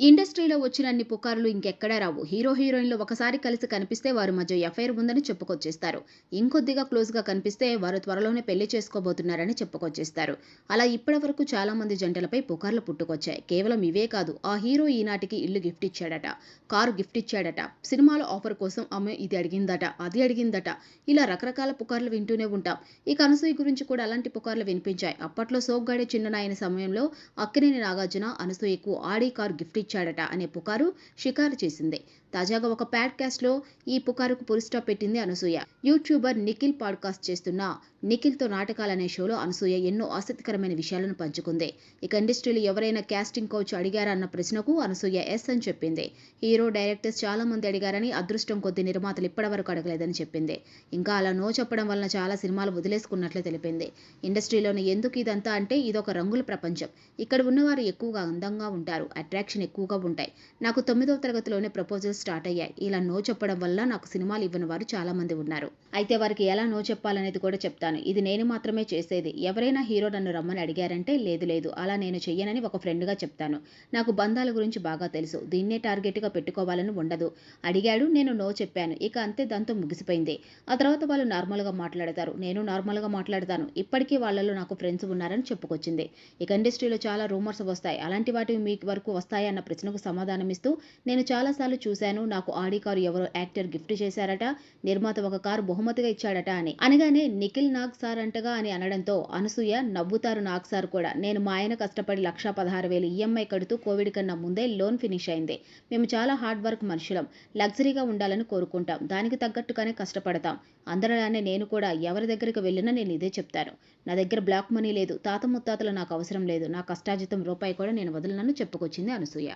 ఇండస్ట్రీలో వచ్చినన్ని పుకార్లు ఇంకెక్కడా రావు. హీరో హీరోయిన్లు ఒకసారి కలిసి కనిపిస్తే వారి మధ్య ఎఫ్ఐఆర్ ఉందని చెప్పుకొచ్చేస్తారు. ఇంకొద్దిగా క్లోజ్గా కనిపిస్తే వారు త్వరలోనే పెళ్ళి చేసుకోబోతున్నారని చెప్పుకొచ్చేస్తారు. అలా ఇప్పటి వరకు చాలా మంది జంటలపై పుకార్లు పుట్టుకొచ్చాయి. కేవలం ఇవే కాదు ఆ హీరో ఈనాటికి ఇల్లు గిఫ్ట్ ఇచ్చాడట కారు గిఫ్ట్ ఇచ్చాడట సినిమాలో ఆఫర్ కోసం ఆమె ఇది అడిగిందట అది అడిగిందట ఇలా రకరకాల పుకార్లు వింటూనే ఉంటాం. ఇక అనసూయ గురించి కూడా అలాంటి పుకార్లు వినిపించాయి. అప్పట్లో సోగ్గాడే చిన్ననాయన సమయంలో అక్కినేని నాగార్జున అనసూయకు ఆడి కారు గిఫ్ట్ ఇచ్చాడట అనే పుకారు షికారు చేసింది. తాజాగా ఒక ప్యాడ్కాస్ట్లో ఈ పుకారుకు పురిస్టాప్ పెట్టింది అనసూయ. యూట్యూబర్ నిఖిల్ పాడ్కాస్ట్ చేస్తున్న నిఖిల్తో నాటకాలు అనే షోలో అనసూయ ఎన్నో ఆసక్తికరమైన విషయాలను పంచుకుంది. ఇక ఇండస్ట్రీలో ఎవరైనా క్యాస్టింగ్ కోచ్ అడిగారా అన్న ప్రశ్నకు అనసూయ ఎస్ అని చెప్పింది. హీరో డైరెక్టర్స్ చాలా మంది అడిగారని అదృష్టం కొద్ది నిర్మాతలు ఇప్పటివరకు అడగలేదని చెప్పింది. ఇంకా అలా నో చెప్పడం వలన చాలా సినిమాలు వదిలేసుకున్నట్లు తెలిపింది. ఇండస్ట్రీలోని ఎందుకు ఇదంతా అంటే ఇదొక రంగుల ప్రపంచం. ఇక్కడ ఉన్నవారు ఎక్కువగా అందంగా ఉంటారు అట్రాక్షన్ ఎక్కువగా ఉంటాయి. నాకు తొమ్మిదవ తరగతిలోనే ప్రపోజల్స్ స్టార్ట్ అయ్యాయి. ఇలా నో చెప్పడం వల్ల నాకు సినిమాలు ఇవ్వని వారు చాలా మంది ఉన్నారు. అయితే వారికి ఎలా నో చెప్పాలనేది కూడా చెప్తాను. ఇది నేను మాత్రమే చేసేది. ఎవరైనా హీరో నన్ను రమ్మని అడిగారంటే లేదు లేదు. అలా నేను చెయ్యనని ఒక ఫ్రెండ్గా చెప్తాను. నాకు బంధాల గురించి బాగా తెలుసు. దీన్నే టార్గెట్గా పెట్టుకోవాలని ఉండదు. అడిగాడు. నేను నో చెప్పాను. ఇక అంతే దాంతో ముగిసిపోయింది. ఆ తర్వాత వాళ్ళు నార్మల్గా మాట్లాడతారు. నేను నార్మల్గా మాట్లాడతాను. ఇప్పటికీ వాళ్ళలో నాకు ఫ్రెండ్స్ ఉన్నారని చెప్పుకొచ్చింది. ఇక ఇండస్ట్రీలో చాలా రూమర్స్ వస్తాయి. అలాంటి వాటివి మీ వరకు వస్తాయన్న ప్రశ్నకు సమాధానమిస్తూ నేను చాలాసార్లు చూశాను. నాకు ఆడి కారు ఎవరో యాక్టర్ గిఫ్ట్ చేశారట. నిర్మాత ఒక కారు బహుమతిగా ఇచ్చాడట అని. అనగానే నిఖిల్ నాగ్ సార్ అంటగా అని అనడంతో అనసూయ నవ్వుతారు నాగ్ సార్ కూడా. నేను మా ఆయన కష్టపడి లక్ష పదహారు వేలు ఈఎంఐ కడుతూ కోవిడ్ కన్నా ముందే లోన్ ఫినిష్ అయింది. మేము చాలా హార్డ్ వర్క్ మనుషులం. లగ్జరీగా ఉండాలని కోరుకుంటాం. దానికి తగ్గట్టుగానే కష్టపడతాం. అందరిలానే నేను కూడా ఎవరి దగ్గరికి వెళ్ళినా నేను ఇదే చెప్తాను. నా దగ్గర బ్లాక్ మనీ లేదు. తాత ముత్తాతలు నాకు అవసరం లేదు. నా కష్టాజితం రూపాయి కూడా నేను వదలనని చెప్పుకొచ్చింది అనసూయ.